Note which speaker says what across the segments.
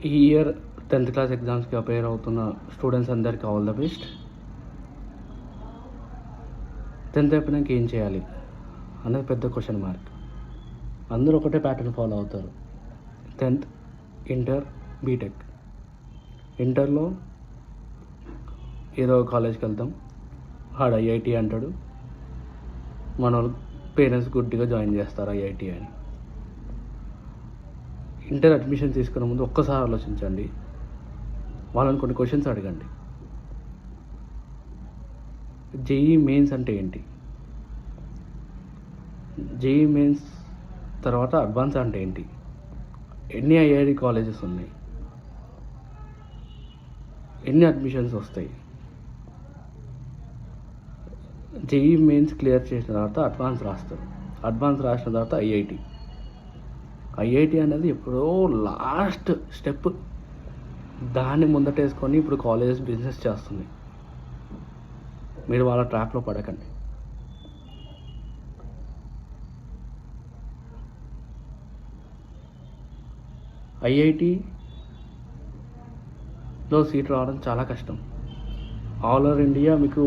Speaker 1: ఈ year tenth class ఎగ్జామ్స్కి appear అవుతున్న స్టూడెంట్స్ అందరికీ ఆల్ ద బెస్ట్ టెన్త్ అయిపోయినాక ఏం చేయాలి? అనేది పెద్ద క్వశ్చన్ మార్క్ అందరూ ఒకటే ప్యాటర్న్ ఫాలో అవుతారు. టెన్త్ ఇంటర్ బీటెక్ ఇంటర్లో ఏదో కాలేజ్కి వెళ్తాం. ఆడ ఐఐటి అంటాడు. మన పేరెంట్స్ గుడ్డిగా జాయిన్ చేస్తారు ఐఐటి అని. ఇంటర్ అడ్మిషన్ తీసుకునే ముందు ఒక్కసారి ఆలోచించండి. వాళ్ళని కొన్ని క్వశ్చన్స్ అడగండి. జేఈ మెయిన్స్ అంటే ఏంటి? జేఈ మెయిన్స్ తర్వాత అడ్వాన్స్ అంటే ఏంటి? ఎన్ని ఐఐటి కాలేజెస్ ఉన్నాయి? ఎన్ని అడ్మిషన్స్ వస్తాయి? జేఈ మెయిన్స్ క్లియర్ చేసిన తర్వాత అడ్వాన్స్ రాస్తారు. అడ్వాన్స్ రాసిన తర్వాత ఐఐటి. ఐఐటి అనేది ఎప్పుడో లాస్ట్ స్టెప్. దాన్ని ముందటేసుకొని ఇప్పుడు కాలేజెస్ బిజినెస్ చేస్తుంది. మీరు వాళ్ళ ట్రాప్లో పడకండి. ఐఐటిలో సీట్ రావడం చాలా కష్టం. ఆల్ ఓవర్ ఇండియా మీకు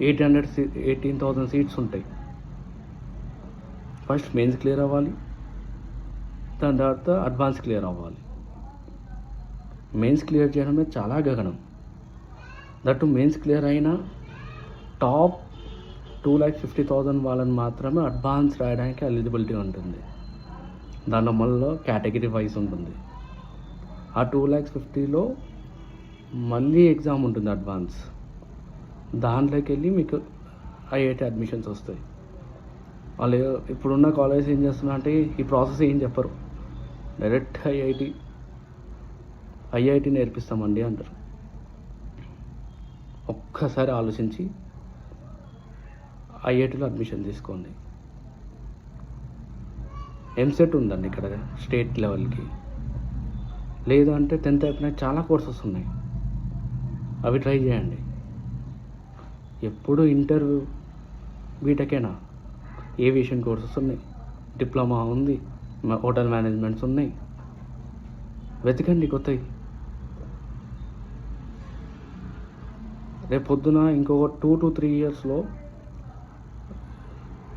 Speaker 1: ఎయిట్ హండ్రెడ్ సీ ఎయిటీన్ థౌజండ్ సీట్స్ ఉంటాయి. ఫస్ట్ మెయిన్స్ క్లియర్ అవ్వాలి. దాని తర్వాత అడ్వాన్స్ క్లియర్ అవ్వాలి మెయిన్స్ క్లియర్ చేయడమే చాలా గగనం. దట్టు మెయిన్స్ క్లియర్ అయినా top two lakh fifty thousand వాళ్ళని మాత్రమే అడ్వాన్స్ రాయడానికి ఎలిజిబిలిటీ ఉంటుంది. దాని మళ్ళీ కేటగిరీ వైజ్ ఉంటుంది. ఆ టూ ల్యాక్స్ ఫిఫ్టీలో మళ్ళీ ఎగ్జామ్ ఉంటుంది అడ్వాన్స్ దాంట్లోకి వెళ్ళి మీకు ఐఐటి అడ్మిషన్స్ వస్తాయి. వాళ్ళు ఇప్పుడున్న కాలేజ్ ఏం చేస్తున్నా అంటే ఈ ప్రాసెస్ ఏం చెప్పరు. డైరెక్ట్ ఐఐటి ఐఐటి నేర్పిస్తామండి అంటారు. ఒక్కసారి ఆలోచించి ఐఐటిలో అడ్మిషన్ తీసుకోండి. ఎంసెట్ ఉందండి ఇక్కడ స్టేట్ లెవెల్కి. లేదు అంటే టెన్త్ అయిపోయిన చాలా కోర్సెస్ ఉన్నాయి. అవి ట్రై చేయండి. ఎప్పుడు ఇంటర్ బీటెకేనా? ఏవియేషన్ కోర్సెస్ ఉన్నాయి? డిప్లొమా ఉంది. హోటల్ మేనేజ్మెంట్స్ ఉన్నాయి. వెతకండి కొత్తవి. రేపు పొద్దున ఇంకొక టూ టు త్రీ ఇయర్స్లో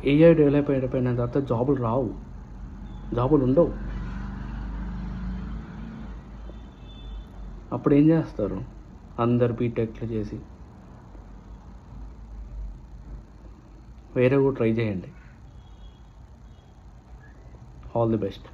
Speaker 1: ఏఐ డెవలప్ అయిపోయిన తర్వాత జాబులు రావు. జాబులు ఉండవు. అప్పుడు ఏం చేస్తారు? అందరు బీటెక్లు చేసి వేరే కూడా ట్రై చేయండి. All the best